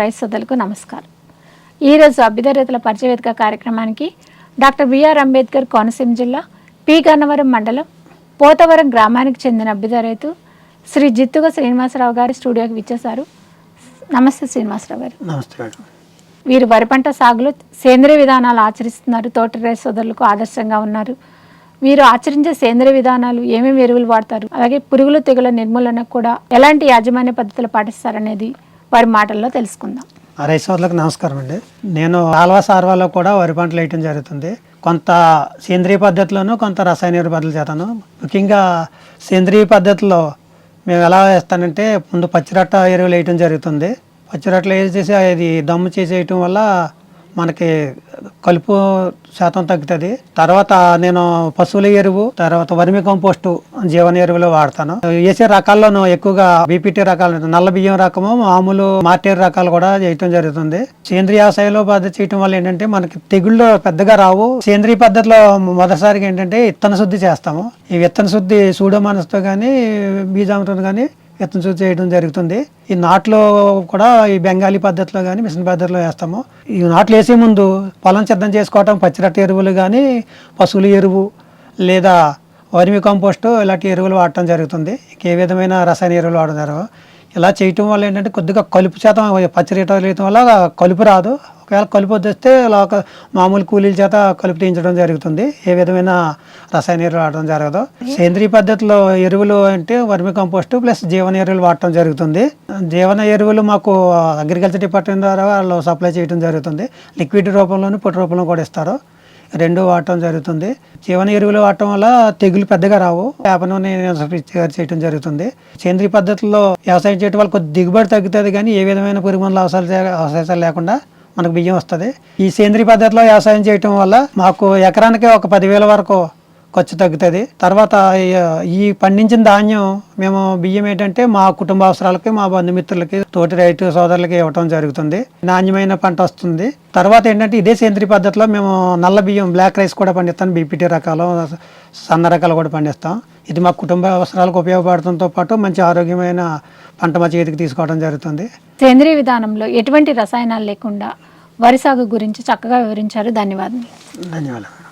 Rice సోదరులకు నమస్కారం ఈరోజు అభ్యుదయతల పరిచయవేదిక కార్యక్రమానికి డాక్టర్ బిఆర్ అంబేద్కర్ కోనసీమ జిల్లా పి. గన్నవరం మండలం పోతవరం గ్రామానికి చెందిన అభ్యుదయ రైతు శ్రీ జిత్తుగ శ్రీనివాసరావు గారి స్టూడియోకి విచ్చేశారు. నమస్తే శ్రీనివాసరావు గారు. నమస్తే వీరు వరి పంట సాగులో సేంద్రియ విధానాలు ఆచరిస్తున్నారు. తోట రైస్ సోదరులకు ఆదర్శంగా ఉన్నారు. వీరు ఆచరించే సేంద్రియ విధానాలు ఏమేమి ఎరువులు వాడతారు? అలాగే పురుగులు తెగుల నిర్మూలనకు కూడా ఎలాంటి యాజమాన్య పద్ధతులు పాటిస్తారనేది వారి మాటల్లో తెలుసుకుందాం. ఆ రైతు సోదరులకు నమస్కారం అండి. నేను ఆల్వా సార్వాలో కూడా వరి పంటలు వేయటం జరుగుతుంది. కొంత సేంద్రియ పద్ధతిలోను కొంత రసాయన ఎరువు పద్ధతులు చేస్తాను. ముఖ్యంగా సేంద్రియ పద్ధతిలో మేము ఎలా వేస్తానంటే ముందు పచ్చిరొట్ట ఎరువులు వేయటం జరుగుతుంది. పచ్చిరొట్టలు వేసేసి అది దమ్ము చేసేయటం వల్ల మనకి కలుపు శాతం తగ్గుతుంది. తర్వాత నేను పశువుల ఎరువు తర్వాత వర్మి కంపోస్టు జీవన ఎరువులు వాడతాను. వేసే రకాల్లోనూ ఎక్కువగా బీపీటీ రకాలు నల్ల బియ్యం రకము మామూలు మార్టేరు రకాలు కూడా చేయటం జరుగుతుంది. సేంద్రియ వ్యవసాయంలో పద్ధతి చేయటం వల్ల ఏంటంటే మనకి తెగుళ్ళు పెద్దగా రావు. సేంద్రియ పద్ధతిలో మొదటిసారిగా ఏంటంటే విత్తన శుద్ధి చేస్తాము. ఈ విత్తన శుద్ధి సూడోమానస్తో కానీ బీజామతో కానీ విత్తనం చేయడం జరుగుతుంది. ఈ నాట్లో కూడా ఈ బెంగాలీ పద్ధతిలో కానీ మిషన్ పద్ధతిలో వేస్తాము. ఈ నాట్లు వేసే ముందు పొలం సిద్ధం చేసుకోవటం పచ్చిరట్ట ఎరువులు కానీ పశువుల ఎరువు లేదా వర్మి కంపోస్టు ఇలాంటి ఎరువులు వాడటం జరుగుతుంది. ఏ విధమైన రసాయన ఎరువులు వాడతారు. ఇలా చేయటం వల్ల ఏంటంటే కొద్దిగా కలుపు శాతం పచ్చిరట్టలు వేయటం వల్ల కలుపు రాదు. ఒకవేళ కలుపు వస్తే ఇలా ఒక మామూలు కూలీల చేత కలుపు తీయించడం జరుగుతుంది. ఏ విధమైన రసాయన ఎరువులు వాడటం జరగదు. సేంద్రియ పద్ధతిలో ఎరువులు అంటే వర్మి కంపోస్ట్ ప్లస్ జీవన ఎరువులు వాడటం జరుగుతుంది. జీవన ఎరువులు మాకు అగ్రికల్చర్ డిపార్ట్మెంట్ ద్వారా వాళ్ళు సప్లై చేయడం జరుగుతుంది. లిక్విడ్ రూపంలోను పొట్టు రూపంలో కూడా ఇస్తారు. రెండు వాడటం జరుగుతుంది. జీవన ఎరువులు వాడటం వల్ల తెగులు పెద్దగా రావు. వేప నూనె పిచికారీ చేయడం జరుగుతుంది. సేంద్రీయ పద్ధతిలో వ్యవసాయం చేయడం వల్ల కొద్ది దిగుబడి తగ్గుతుంది కానీ ఏ విధమైన పురుగు మందుల అవసరాలు అవసరాలు లేకుండా మనకు బియ్యం వస్తుంది. ఈ సేంద్రియ పద్ధతిలో వ్యవసాయం చేయటం వల్ల మాకు ఎకరానికి ఒక పదివేల వరకు ఖర్చు తగ్గుతుంది. తర్వాత ఈ- పండించిన ధాన్యం మేము బియ్యం ఏంటంటే మా కుటుంబ అవసరాలకి మా బంధుమిత్రులకి తోటి రైతు సోదరులకి ఇవ్వటం జరుగుతుంది. నాణ్యమైన పంట వస్తుంది. తర్వాత ఏంటంటే ఇదే సేంద్రియ పద్ధతిలో మేము నల్ల బియ్యం బ్లాక్ రైస్ కూడా పండిస్తాం. బీపీటీ రకాలు సన్న రకాలు కూడా పండిస్తాం. ఇది మా కుటుంబ అవసరాలకు ఉపయోగపడటంతో పాటు మంచి ఆరోగ్యమైన పంట మా చేతికి తీసుకోవడం జరుగుతుంది. సేంద్రియ విధానంలో ఎటువంటి రసాయనాలు లేకుండా వరి సాగు గురించి చక్కగా వివరించారు. ధన్యవాదాలు ధన్యవాదాలు.